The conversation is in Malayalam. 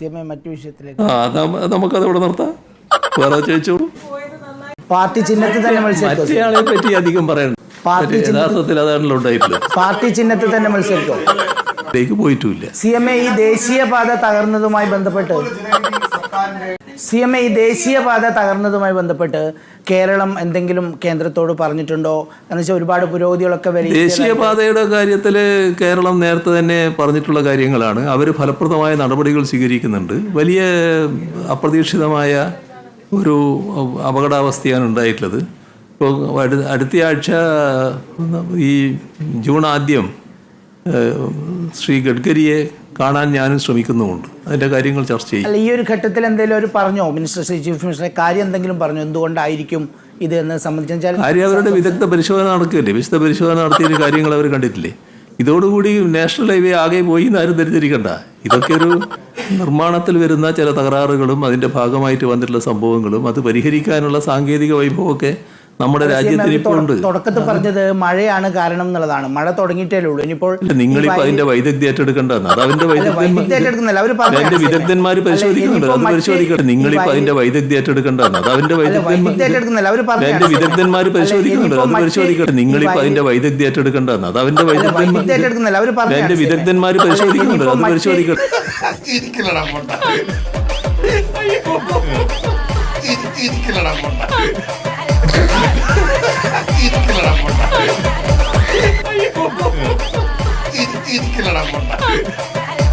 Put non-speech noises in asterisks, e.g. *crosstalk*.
സി എം മറ്റു വിഷയത്തിലേക്ക്. ആ അത് നമുക്കത് ഇവിടെ നിർത്താം? വേറെ ചോദിച്ചോളൂ പാർട്ടി ചിഹ്നത്തിൽ തന്നെ മത്സരിക്കും? മറ്റേയാളെ പറ്റി അധികം പറയണ്ട. പാർട്ടി മറ്റേ യഥാർത്ഥത്തിൽ അതാണല്ലോ ഉണ്ടായിട്ടുള്ളത്. പാർട്ടി ചിഹ്നത്തിൽ തന്നെ മത്സരിക്കും? അതിലേക്ക് പോയിട്ടുമില്ല. സി എം എ ഈ ദേശീയപാത തകർന്നതുമായി ബന്ധപ്പെട്ട്. സി എം ഐ ദേശീയപാത തകർന്നതുമായി ബന്ധപ്പെട്ട് കേരളം എന്തെങ്കിലും കേന്ദ്രത്തോട് പറഞ്ഞിട്ടുണ്ടോ? എന്ന് വെച്ചാൽ ഒരുപാട് പുരോഗതികളൊക്കെ വരും ദേശീയപാതയുടെ കാര്യത്തിൽ കേരളം നേരത്തെ തന്നെ പറഞ്ഞിട്ടുള്ള കാര്യങ്ങളാണ്. അവർ ഫലപ്രദമായ നടപടികൾ സ്വീകരിക്കുന്നുണ്ട്. വലിയ അപ്രതീക്ഷിതമായ ഒരു അപകടാവസ്ഥയാണ് ഉണ്ടായിട്ടുള്ളത്. ഇപ്പോൾ അടുത്ത ആഴ്ച ഈ ജൂൺ ആദ്യം ശ്രീ ഗഡ്കരിയെ കാണാൻ ഞാനും ശ്രമിക്കുന്നുമുണ്ട്. അതിന്റെ കാര്യങ്ങൾ ചർച്ച ചെയ്യും. അല്ല ഈ ഒരു ഘട്ടത്തിൽ എന്തെങ്കിലും ഒരു പറഞ്ഞോ? മിനിസ്റ്റർ ശ്രീ ചീഫ് മിനിസ്റ്ററെ കാര്യം എന്തെങ്കിലും പറഞ്ഞോ? എന്തുകൊണ്ടായിരിക്കും ഇത് എന്ന് സംബന്ധിച്ചാൽ കാര്യം അവരുടെ വിദഗ്ധ പരിശോധന നടക്കുകയല്ലേ? വിശദ പരിശോധന നടത്തിയ കാര്യങ്ങൾ അവർ കണ്ടിട്ടില്ലേ? ഇതോടുകൂടി നാഷണൽ ഹൈവേ ആകെ പോയി എന്ന് ആരും ധരിച്ചിരിക്കണ്ട. ഇതൊക്കെ ഒരു നിർമ്മാണത്തിൽ വരുന്ന ചില തകരാറുകളും അതിന്റെ ഭാഗമായിട്ട് വന്നിട്ടുള്ള സംഭവങ്ങളും അത് പരിഹരിക്കാനുള്ള സാങ്കേതിക വൈഭവമൊക്കെ നമ്മുടെ രാജ്യത്തിന് ഇപ്പോൾ തുടക്കത്തിൽ പറഞ്ഞത് മഴയാണ് കാരണം എന്നുള്ളതാണ്. മഴ തുടങ്ങിയിട്ടേ ഉള്ളൂ. ഇനിയിപ്പോൾ നിങ്ങൾ ഇപ്പൊ അതിന്റെ വൈദഗ്ധ്യം ഏറ്റെടുക്കേണ്ടതാണ്. അത് അവന്റെ വൈദ്യുതി ഏറ്റെടുക്കുന്നില്ല അവർ പറഞ്ഞു അതിന്റെ വിദഗ്ധന്മാര് പരിശോധിക്കുന്നുണ്ട് അത് പരിശോധിക്കട്ടെ. നിങ്ങളിപ്പോ അതിന്റെ വൈദഗ്ധ്യം ഏറ്റെടുക്കേണ്ടതാണ് അത് അവന്റെ വൈദ്യുതി വൈദഗ്ധ്യം ഏറ്റെടുക്കുന്നില്ല അവർ അതിന്റെ പറഞ്ഞു വിദഗ്ധന്മാര് പരിശോധിക്കുന്നുണ്ട് അത് പരിശോധിക്കട്ടെ. നിങ്ങൾ ഇപ്പൊ അതിന്റെ വൈദഗ്ധ്യം ഏറ്റെടുക്കേണ്ടതാണ് അത് അവന്റെ വൈദ്യുതി വൈദഗ്ധ്യം ഏറ്റെടുക്കുന്നില്ല അവർ പറഞ്ഞു അതിന്റെ വിദഗ്ധന്മാര് പരിശോധിക്കുന്നുണ്ട് അത് പരിശോധിക്കട്ടെ. ഇരിക്കലടാ *laughs* 哼，烦。